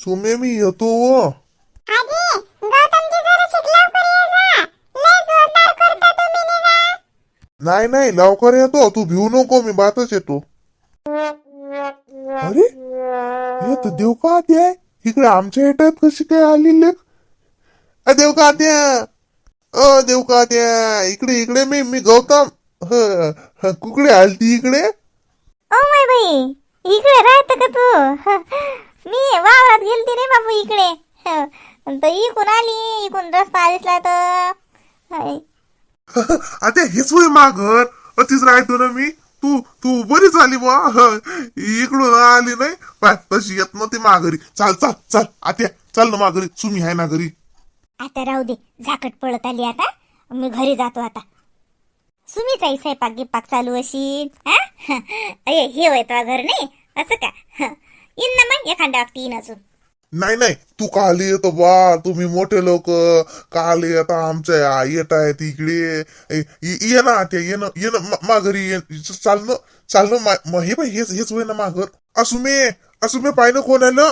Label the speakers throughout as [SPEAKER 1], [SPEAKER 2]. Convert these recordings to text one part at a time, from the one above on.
[SPEAKER 1] सुमे मी येतो
[SPEAKER 2] निघा
[SPEAKER 1] नाही नाही लवकर येतो तू भिवू नको मी बातच येतो अरे हे तर देव का आहे इकडे आमच्या येतात कशी काय आली लेख अ देव का अ देव का इकडे इकडे मी मी गौतम ह, ह, कुकडे आलती इकडे
[SPEAKER 2] ओ माय बाई इकडे राहत का तू मी वावरात गेलती रे बाबू इकडे. तर इकून आली इकून रस्ता दिसला तर. हाय.
[SPEAKER 1] आता हेच होय माघर. अतिच राहतो ना मी. तू तू बरीच आली बा इकडून आली नाही. पाय तशी येत नव्हती माघारी. चाल चाल चाल. आत्या चाल ना माघारी. सुमी आहे ना घरी
[SPEAKER 2] आता राहू दे. झाकट पळत आली आता. मी घरी जातो आता. सुमीचाही स्वयंपाक गिपाक चालू अशी हा? हे होय तुझं घर नाही? असं का? येईन ना मग एखाद्या येईन अजून.
[SPEAKER 1] नाही नाही तू का आली येतो बा तुम्ही मोठे लोक. का आले आता आमच्या येत आहेत इकडे ए, ये ना आत्या ये ना ये ना मा- माघारी ये. चालणं चालणं मा- म- हे बाई हेच हेच होय ना माघर. असुमे असुमे पाहिलं कोण आलं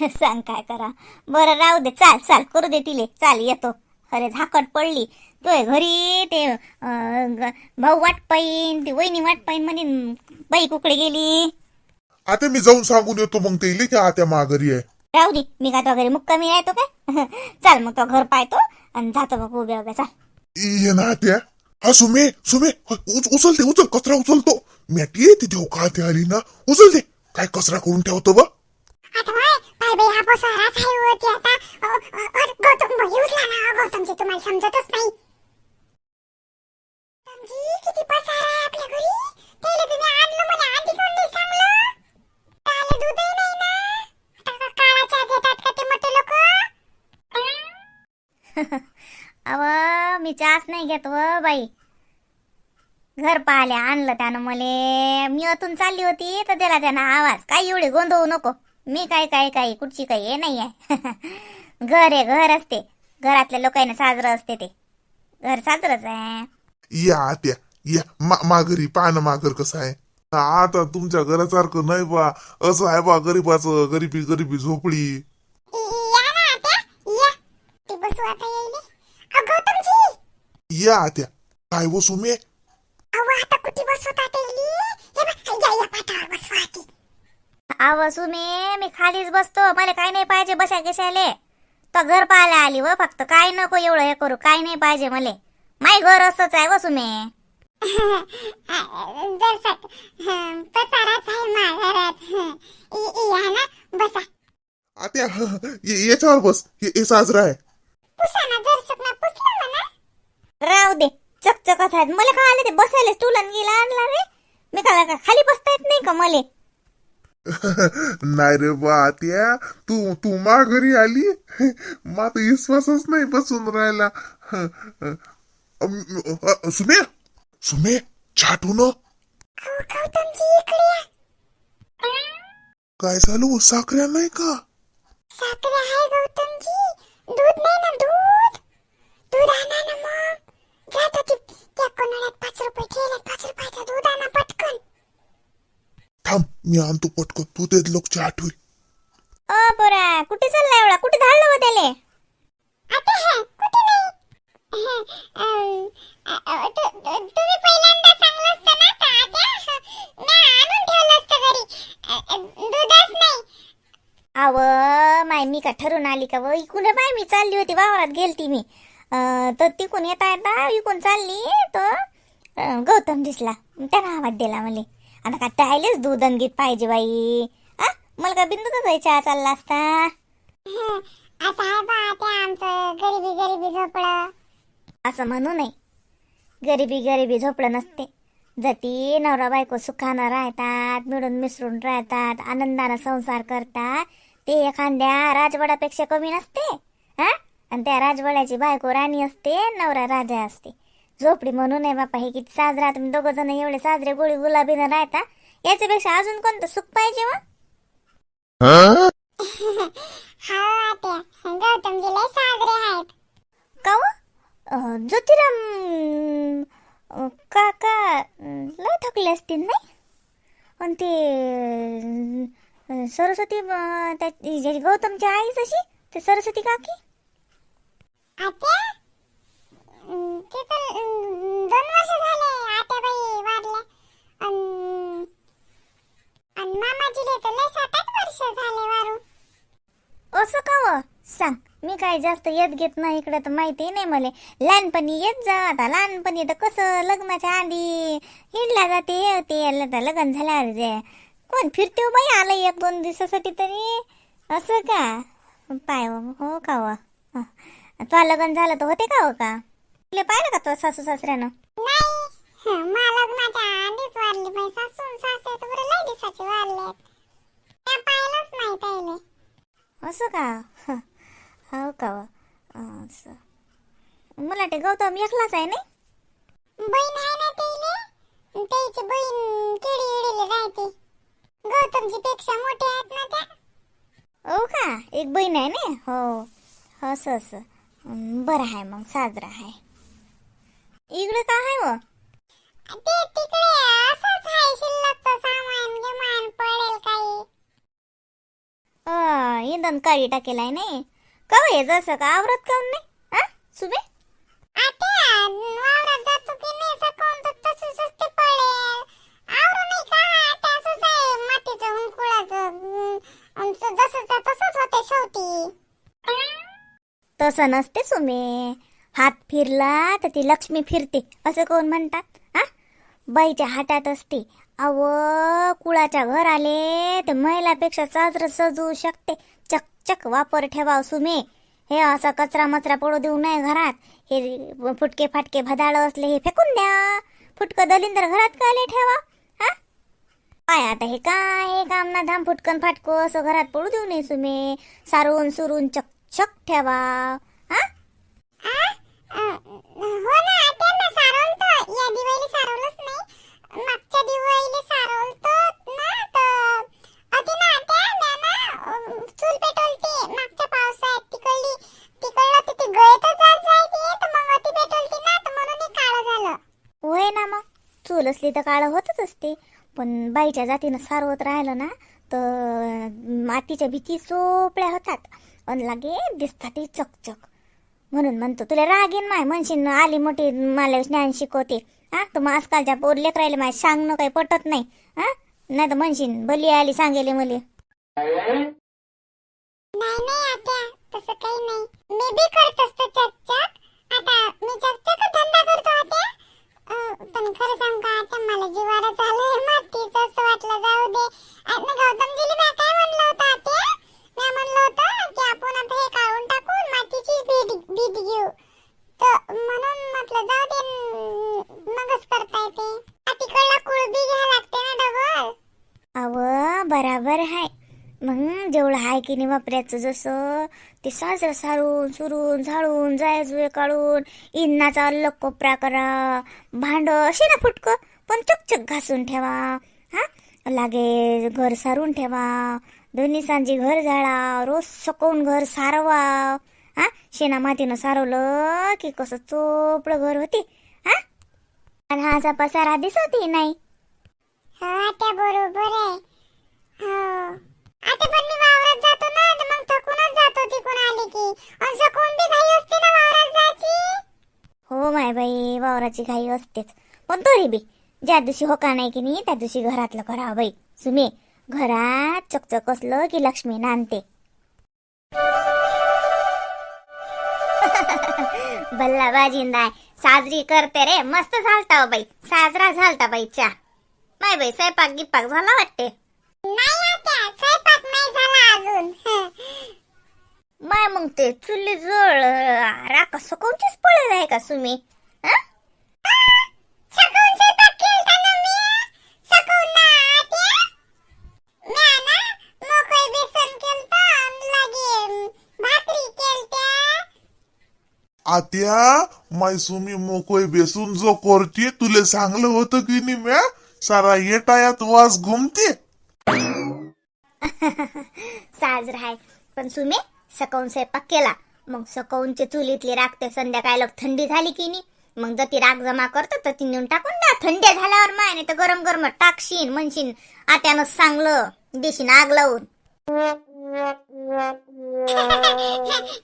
[SPEAKER 2] सांग काय करा. बरं राहू दे चाल चाल करू दे तिले. चाल येतो. अरे झाकट पडली. तोय घरी ते भाऊ वाट पाईन ती वहिनी वाट पाईन म्हणे बाई कुकडे गेली.
[SPEAKER 1] आता मी जाऊन सांगून येतो मग ते. इले की आत्या माघारी आहे.
[SPEAKER 2] राहू दे मी का तो घरी मुक्कामी राहतो काय चाल मग तो घर पाहतो आणि जातो मग उभ्या उभ्या चाल.
[SPEAKER 1] ये ना त्या हा सुमे सुमे. ह, उच उचलते उचल कचरा उचलतो. मॅटी येते देऊ का ते आली ना? उचल दे काय कचरा करून ठेवतो बा.
[SPEAKER 3] आता बाई हा पसाराच आहे अ, अ, अ, गौतम भाई उचला ना. गौतमजी तुम्हाला समजतच नाही. गौतमजी किती पसारा आहे आपल्या घरी. त्याला तुम्ही आणलं म्हणे आधी कोण नाही सांगलं
[SPEAKER 2] अव मी चहाच नाही घेत व बाई. घर पाहिले आणलं त्यानं मले. मी अतून चालली होती तर त्याला त्यानं आवाज. काय एवढे गोंधळू नको. मी काय काय काय कुठची काय हे नाही आहे घर आहे घर असते. घरातल्या लोकांना साजरं असते ते. घर साजरंच आहे.
[SPEAKER 1] या आत्या या. मा- माघारी पान माघर कसं आहे? आता तुमच्या घरासारखं नाही बा. असं आहे बा गरीबाचं गरीबी गरीबी झोपडी.
[SPEAKER 3] या बसू
[SPEAKER 1] आत्या. काय
[SPEAKER 3] हे बसवा आधी
[SPEAKER 2] आव सुमे मी. खालीच बसतो. मला काय नाही पाहिजे बसा कशाले तो घर पाहायला आली व फक्त काय नको एवढं हे करू. काय नाही पाहिजे मले. माय घर असंच आहे व सुमे
[SPEAKER 3] पसाराच आहे या ना बसा.
[SPEAKER 1] आत्या ये- याच्यावर बस हे हे साजरा आहे.
[SPEAKER 3] पुसा ना ना पुसलं
[SPEAKER 2] राहू दे. चकचकच आहेत. मला काय आले ते बसायला? स्टूल गेला आणला रे. मी काय काय खाली बसता येत नाही का मले?
[SPEAKER 1] नाही रे बा आत्या. तू तू माघारी आली? माझा विश्वासच नाही बसून राहिला. अ, सुमे छाटू न
[SPEAKER 3] इकडे या
[SPEAKER 1] काय झालं साखऱ्या नाही का
[SPEAKER 3] साखर आहे गौतमजी दूध नाही ना दूध दूध आणा ना मग जात होती त्या कोणाला पाच रुपये ठेवल्यात पाच रुपयाचं दूध आणा पटकन
[SPEAKER 1] थांब मी आणतो पटकन तू ते लोकची आठवी
[SPEAKER 2] अ पोरा कुठे चालला एवढा कुठे धाडलं व त्याले
[SPEAKER 3] आता हा कुठे नाही हं, अं, अ, अ, तु- तु- तुम्ही पहिल्यांदा सांगलं असतं ना तर आता मी आणून ठेवलं असतं घरी अ, अ, दूधच नाही
[SPEAKER 2] अव माय मी का ठरून आली का व इकून बाय मी चालली होती वावरात गेलती मी. तर तिकून येता येता इकून चालली तर गौतम दिसला. त्यानं आवाज दिला मला आता का टायलेच दूध गीत पाहिजे बाई. आ मला का बिंदू तर चहा चालला असता?
[SPEAKER 3] आता आहे बा ते आमचं गरिबी गरिबी झोपडं.
[SPEAKER 2] असं म्हणू नये. गरिबी गरिबी झोपडं नसते. जती नवरा बायको सुखानं राहतात मिळून मिसळून राहतात आनंदानं संसार करतात ते एखाद्या राजवाड्यापेक्षा कमी नसते हा? आणि त्या राजवाड्याची बायको राणी असते नवरा राजा असते. झोपडी म्हणू नये बापा हे किती साजरा तुम्ही दोघं जण एवढे साजरे गोळी गुलाबीनं राहता. याच्यापेक्षा अजून कोणतं सुख पाहिजे वा
[SPEAKER 3] हा?
[SPEAKER 2] अं, ज्योतिराम काका लय थकले असतील नाही? आणि ते सरस्वती त्या ज्याची गौतमची आई जशी ते सरस्वती काकी?
[SPEAKER 3] आत्या? ते तर दोन वर्ष झाले आत्याबाई वारल्या. अन मामाजीले तर लय सात आठ वर्ष झाले वारून.
[SPEAKER 2] असं का व सांग. मी काय जास्त येत घेत नाही इकडे तर माहिती नाही मला. लहानपणी येत जा आता लहानपणी तर कसं लग्नाच्या आधी हिंडला जाते हे आता लग्न झाल्यावर जे. कोण फिरते हो बाई? आलं एक दोन दिवसासाठी तरी. असं का? पाय हो हो का व हं. तुला लग्न झालं तर होते का हो का? तुला पाहिलं का तो सासू सासऱ्यानं?
[SPEAKER 3] हं,
[SPEAKER 2] असं का? हं. हो का व असं. मला ते गौतम एकलाच आहे नाही?
[SPEAKER 3] बहीण आहे ना त्याले त्याची बहीण किडी इडीले राहते. गौतमची पेक्षा मोठे आहेत ना त्या.
[SPEAKER 2] हो का? एक बहीण आहे ना? हो. असं असं बरं आहे मग साजरा आहे. इकडे काय आहे व?
[SPEAKER 3] ते तिकडे असंच आहे शिल्लकचं सामान गिमान पडेल काही.
[SPEAKER 2] अं, इंधन काळी टाकेल आहे नाही. का हो हे जसं का? आवरत काऊन नाही? हा सुबे
[SPEAKER 3] आत्या वावरात जातो की नाही सकाळून तर तसंच असते पडेल आवरू नाही का आत्या असंच आहे मातीचं हुंकुळाचं अं, तो जसंच आहे तसंच होते शेवटी
[SPEAKER 2] तसं नसते सुमे. हात फिरला तर ती लक्ष्मी फिरते असं कोण म्हणतात? हा? बाईच्या हातात असते. अव कुळाच्या घर आले तर महिलापेक्षा साजरं सजवू शकते. चकचक वापर ठेवाव सुमे. हे असा कचरा मचरा पडू देऊ नये घरात. हे फुटके फाटके भदाळ असले हे फेकून द्या. फुटकं दलिंदर घरात काले ठेवा. हा? काय आता हे काय? हे काम ना धाम फुटकन फाटको असं घरात पडू देऊ नये सुमे. सारून सुरून चक चकचक ठेवा हा?
[SPEAKER 3] हो ना या दिवाळीला सारवलंच नाही. मागच्या दिवाळीला सारवलं ना तर अति ना आत्या म्या ना अं, चूल पेटवलती. मागच्या पावसाळ्यात तिकडली तिकडलं तर ती गळतच जात जायची. तर मग अति पेटवलती ना तर म्हणून हे काळं झालं.
[SPEAKER 2] होय ना मग. चूल असली तर काळं होतच असते. पण बाईच्या जातीनं सारवत राहिलं ना तर मातीच्या भीती सोपळ्या होतात. आणि लागे दिसतात चकचक. म्हणून म्हणतो तुला राग येईन माय म्हणशीन आली मोठी मला ज्ञान शिकवते. हा तू मग आजकालच्या पोर लेकरायला माय सांगणं काही पटत नाही. हा नाही तर म्हणशीन भली आली सांगेले मले.
[SPEAKER 3] नाही नाही तसं काही नाही. मी बी करत असतो चकचक. आता मी चकचक धंदा करतो पण खरं सांग का मला चालू झालंय मातीचं असं वाटलं जाऊ दे. आणि गौतमजीला काय म्हणलं होतं मी म्हणलं होतं की आपण आता हे काढून टाकून मातीची भीत भीत घेऊ. तर म्हणून म्हटलं जाऊ दे मगच करता येते. तिकडला कुळबी घ्या लागते ना डबल
[SPEAKER 2] अव बराबर आहे मग जेवढं आहे की नाही वापरायचं जसं ते साजरं सारून सुरून झाडून जाय जुळे काढून इन्नाचा अलग कोपरा करा भांड असे ना फुटकं पण चकचक घासून ठेवा. हा? लागे घर सारून ठेवा. दोन्ही सांजी घर झाडा रोज सकवून घर सारवा हा शेणा मातीनं सारवलं की कसं चोपडं घर होते. हा आणि हा असा पसारा दिसत नाही.
[SPEAKER 3] हो आता बरोबर आहे. हो. आता पण मी वावरात जातो ना तर मग थकूनच जातो तिकून आली की. आणि सकून बी घाई असते ना वावरात जायची?
[SPEAKER 2] हो माय बाई वावराची घाई असतेच. पण तरी बी ज्या दिवशी होका नाही की नाही त्या दिवशी घरातलं करा बाई. सुमे घरात चकचक असलं की लक्ष्मी नांदते. बल्ला बाजिंदाय साजरी करते रे. मस्त झालता हो बाई. साजरा झालता बाई चा. माय बाई स्वयंपाक गिपाक झाला वाटते?
[SPEAKER 3] नाही नाही
[SPEAKER 2] माय मग ते चुली जळ राका सकाळचीच पडेल आहे का सुमी हा
[SPEAKER 3] सकून स्वयंपाक केलता ना मी सकून ना आत्या म्या ना मोकळे बेसन केलता आणि लागे भाकरी केलत्या
[SPEAKER 1] आत्या माय सुमी मोकोय बेसून जो करते तुले सांगलं होतं की नाही म्या? सारा येटायात वास घुमते.
[SPEAKER 2] साजरा आहे पण सुमे सकाळून स्वयंपाक केला. मग सकाळूनचे चुलीतली राखते संध्याकाळला थंडी झाली की नाही? मग जर ती राग जमा करतो तर ती नेऊन टाकून द्या. थंडी झाल्यावर माय नाही तर गरम गरम टाकशीन म्हणशीन आत्यानं सांगलं देशीन आग लावून.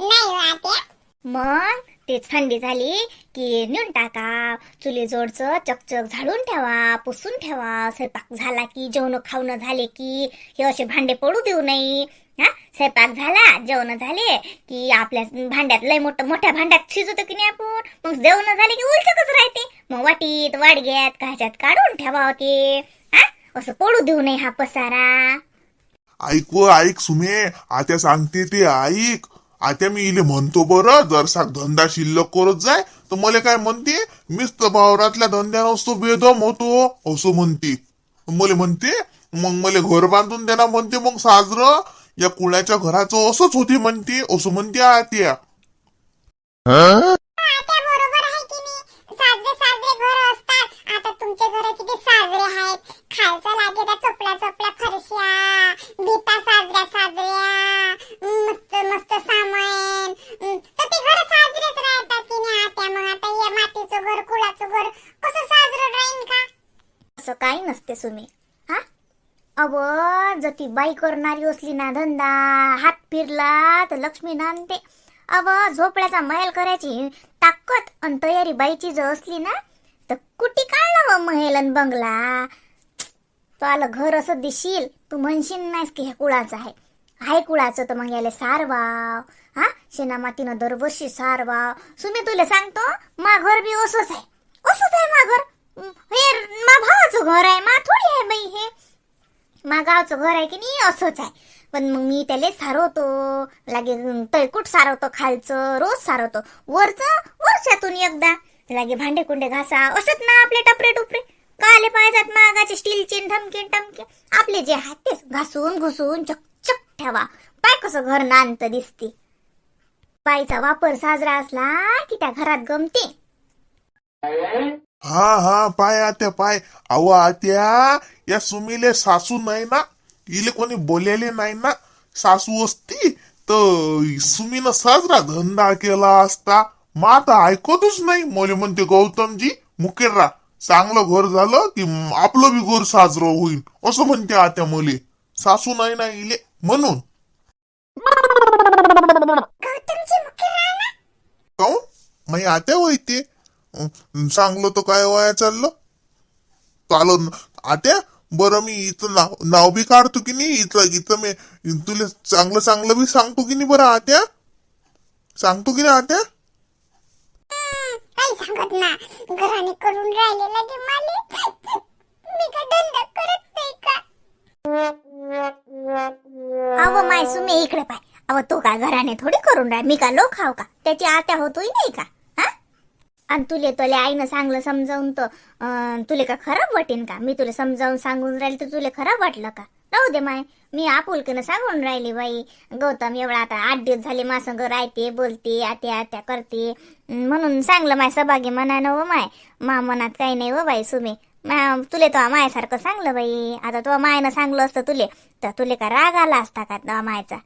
[SPEAKER 3] नाही हो आत्या.
[SPEAKER 2] मग? तेच थंडी झाली की नेऊन टाका. चुलीजोडचं चकचक झाडून ठेवा पुसून ठेवा. स्वयंपाक झाला की जेवण खावणं झाले की हे असे भांडे पडू देऊ नये. हा? स्वयंपाक झाला जेवण झाले की आपल्या भांड्यात लय मोठं मोठ्या भांड्यात शिजवतो की नाही आपण? मग जेवण झाले की उलचकच राहते. मग वाटीत वाडग्यात काच्यात काढून ठेवा ते हा? असं पडू देऊ नये हा पसारा.
[SPEAKER 1] ऐक ऐक सुमे. आता सांगते ते ऐक. आत्या मी इले म्हणतो बरं जरसा धंदा शिल्लक करत जाय तर मला काय म्हणते? मीच तर भावरातल्या धंद्यानं असतो बेदम होतो असं म्हणते. मला म्हणते मग मला घर बांधून देणार म्हणते मग साजर. या कुळ्याच्या घराचं असंच होते म्हणते असं म्हणते आत्या.
[SPEAKER 2] काही नसते सुमी. हा? अव जर ती बाई करणारी असली ना धंदा हात फिरला तर लक्ष्मी नांदते. अव झोपड्याचा महल करायची ताकद आणि तयारी बाईची जर असली ना तर कुठे काढला व महल आणि बंगला? तो आलं घर असं दिशील. तू म्हणशील नाहीस की हे कुळाचं आहे. हाय कुळाचं तर मग याला सारवाव. हा? शेणा मातीनं दरवर्षी सारवाव. सुमी तुला सांगतो मा घर बी असंच आहे. असंच आहे मा घर. हे मा भावाचं घर आहे मा थोडी आहे बाई हे. मा गावचं घर आहे की नाही असंच आहे. पण मग मी त्याला सारवतो लागे तळकुट सारवतो खालचं रोज सारवतो. वरचं वर्षातून एकदा. लागे भांडे कुंडे घासा असत ना आपले टपरे टुपरे. काले पाहिजेत मागाचे स्टीलचे ठमके टमके. आपले जे आहेत तेच घासून घुसून चकचक ठेवा. पाय कसं घर नांत दिसते. पायचा वापर साजरा असला की त्या घरात गमते.
[SPEAKER 1] हा हा पाय आत्या पाय. अहो आत्या या सुमीले सासू नाही ना? इले कोणी बोलेले नाही ना? सासू असती तर सुमीनं साजरा धंदा केला असता. मग आता ऐकतच नाही. मला म्हणते गौतमजी मुकेरा चांगलं घर झालं की आपलं बी घर साजरं होईल असं म्हणते आत्या मले. सासू नाही ना इले? म्हणून. काऊन मग आत्या होईते सांगलो चांगलं तर काय वया चाललं? चालत आत्या बरं मी इथं नाव नाव बी काढतो की नाही? इथं इथं मी तुला चांगलं चांगलं बी सांगतो की नाही बरं आत्या? सांगतो की नाही आत्या?
[SPEAKER 3] काही सांगत ना? घराने करून राहिलेला जे माले मी धंदा करत नाही का?
[SPEAKER 2] अव माय सुमे इकडे पाय. अव तो का घराने थोडी करून राह मी का लोक खाव का? त्याची आत्या होतोय नाही का? आणि तुले तुले आईनं सांगलं समजावून तर तुले का खराब वाटेन का? मी तुला समजावून सांगून राहिली तर तुले खराब वाटलं का? राहू दे माय मी आपुलकीनं सांगून राहिली बाई. गौतम एवढा आता आठ दिवस झाले मासंग राहते बोलते आत्या आत्या करते. म्हणून सांगलं माय सभागी मनानं व माय. मा मनात काही नाही व बाई सुमे. तुले तो मायासारखं सांगलं बाई. आता तो मायनं सांगलं असतं तुले. तर तुले का राग आला असता का तो मायचा?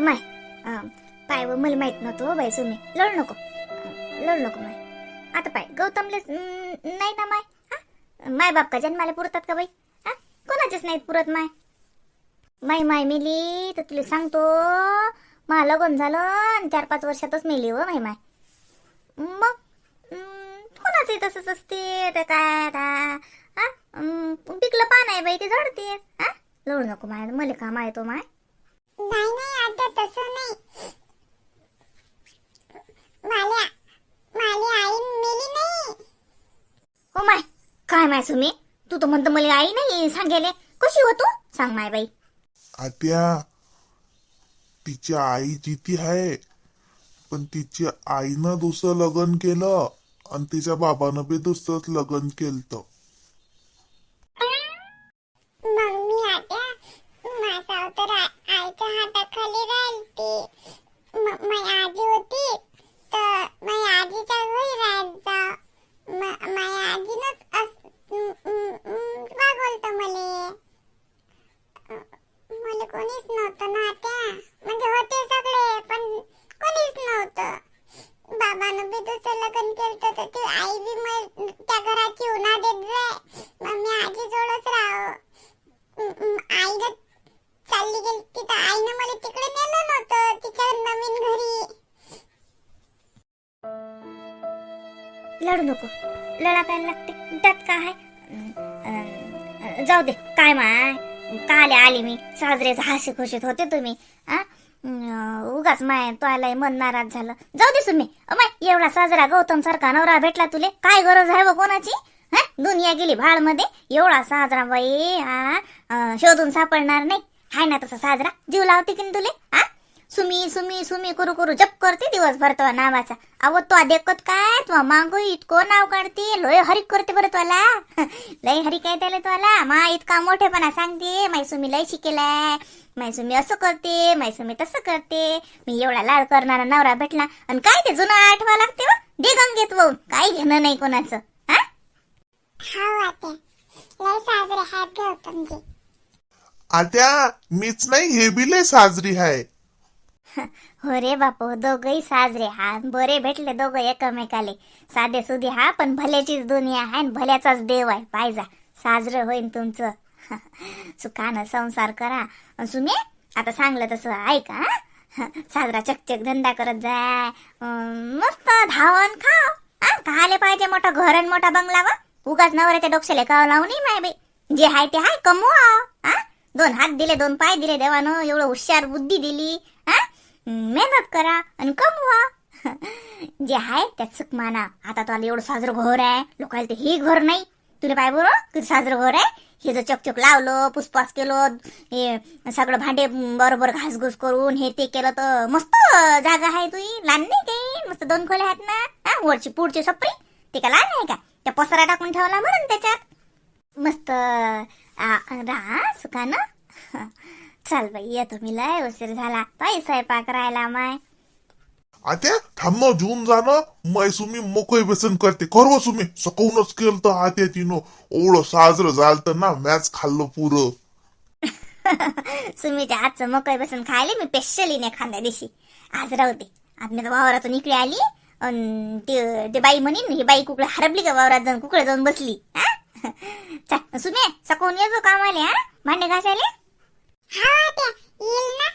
[SPEAKER 2] माय पाय व मला माहीत नव्हतं हो बाई सुमी लढ नको. अं, लढ नको माय आता पाय. गौतमले नाही ना माय? हा? माय बाप का जन्माला पुरतात का बाई? हा? कोणाचेच नाहीत पुरत माय. माय माय मेली तर तुला सांगतो मला लगन झालं आणि चार पाच वर्षातच मेली व माय माय. मग? कोणाचे तसंच असते तर काय आता? हा? पिकलं पान आहे बाई ते झडते. हा? लढ नको माय. मला काम आहे तो माय.
[SPEAKER 3] नाही नाही आत्या तसं नाही. माल्या माली आई मेली नाही.
[SPEAKER 2] हो माय. काय माय सुमी? तू तर म्हणतो मला आई नाही सांगेले कशी हो तू? सांग माय बाई.
[SPEAKER 1] आत्या तिची आई जिती आहे पण तिच्या आईनं दुसरं लग्न केलं आणि तिच्या बाबानं बी दुसरंच लग्न केलं
[SPEAKER 3] मग मी आत्या माझा तर आ- आईच्या हाताखाली राहिलती म- माझी आजी होती तर माझ्या आजीच्या घरी राहायचा म- माझ्या आजीनंच अस- म- म- म- वागवलं मले मला कोणीच नव्हतं ना त्या म्हणजे
[SPEAKER 2] लढू नको. लढा काय लागते. त्यात काय आहे? जाऊ दे. काय माय काले आले मी. साजरेच हास्य खुशीत होते तुम्ही. आ उगाच माय तोयला मन नाराज झालं. जाऊ दे तुम्ही माय एवढा साजरा गौतम सारखा नवरा भेटला तुले. काय गरज आहे व कोणाची? हा दुनिया गेली भाळमध्ये. एवढा साजरा बाई हा शोधून सापडणार नाही. हाय ना तसा साजरा. जीव लावते की न तुले? आ सुमी सुमी सुमी करू करू जप करते दिवसभर तो नावाचा. अव तो देखत काय? तो मागो इतकं नाव काढते. लय हरी करते बरं तुला. लय हरी काय त्याला तुला. मा इतका मोठेपणा सांगते. माई सुमी लय शिकेलाय. माई सुमी असं करते. माई सुमी तसं करते. मी एवढा लाड करणारा नवरा भेटला. आणि काय ते जुनं आठवा लागते व दे गंगेत वाहून काही घेणं नाही कोणाचं. हा?
[SPEAKER 3] हो आत्या.
[SPEAKER 1] मीच नाही हे बी लय साजरी आहे
[SPEAKER 2] हो रे बापू दोघही साजरे. हा बरे भेटले दोघं एकमेकाले. साधे सुधी हा पण भल्याचीच दुनिया आहे आणि भल्याचाच देव आहे. पाहिजा साजरं होईन तुमचं. सुखानं संसार करा. अन आता सांगलं तसं ऐका साजरा चकचक धंदा करत जाय. अं, मस्त धावन खाव. खाले पाहिजे मोठा घर आणि मोठा बंगला वा उगाच नवऱ्याच्या डोक्याला काव लावून माय बाई. जे हाय ते हाय कमवा हा दोन हात दिले दोन पाय दिले देवानं एवढं हुशार बुद्धी दिली. मेहनत करा आणि कमवा. जे आहे त्यात सुख माना. आता तुला एवढं साजरं घर आहे. लोकांना ते हे घर नाही. तुला पाय बरं किती साजरं घर आहे. हे जर चकचक लावलं पुसपास केलं हे सगळं भांडे बरोबर घासघूस करून हे ते केलं तर मस्त जागा आहे तुही लहान नाही काही मस्त दोन खोल्या आहेत ना. हा वरची पुढची सपरी. ते का लहान आहे का? त्या पसरा टाकून ठेवला म्हणून त्याच्यात. मस्त आ, राहा सुखानं. चल बाई येतो मी लय उशीर झाला. ताई स्वयंपाक राहिला माय.
[SPEAKER 1] आत्या थांब ना जेवून जाणं मै सुमी मोकळी बेसन करते. करव सुमी? सकवूनच केलं तर आत्या तिनं. ओढ साजरं झालं ना मॅच खाल्लं पुरं.
[SPEAKER 2] सुमीच्या हातचं मकई बसून खायले मी स्पेशली नाही खांद्या दिवशी. आज राहू दे. आज मी तर वावरातून इकडे आली अन ते ते बाई म्हणीन ही बाई कुकडे हरपली का वावरात जाऊन? कुकडे जाऊन बसली. हा? चल सुमे सकवून येतो कामाले हा? भांडे घासायले?
[SPEAKER 3] हो आत्या येईल ना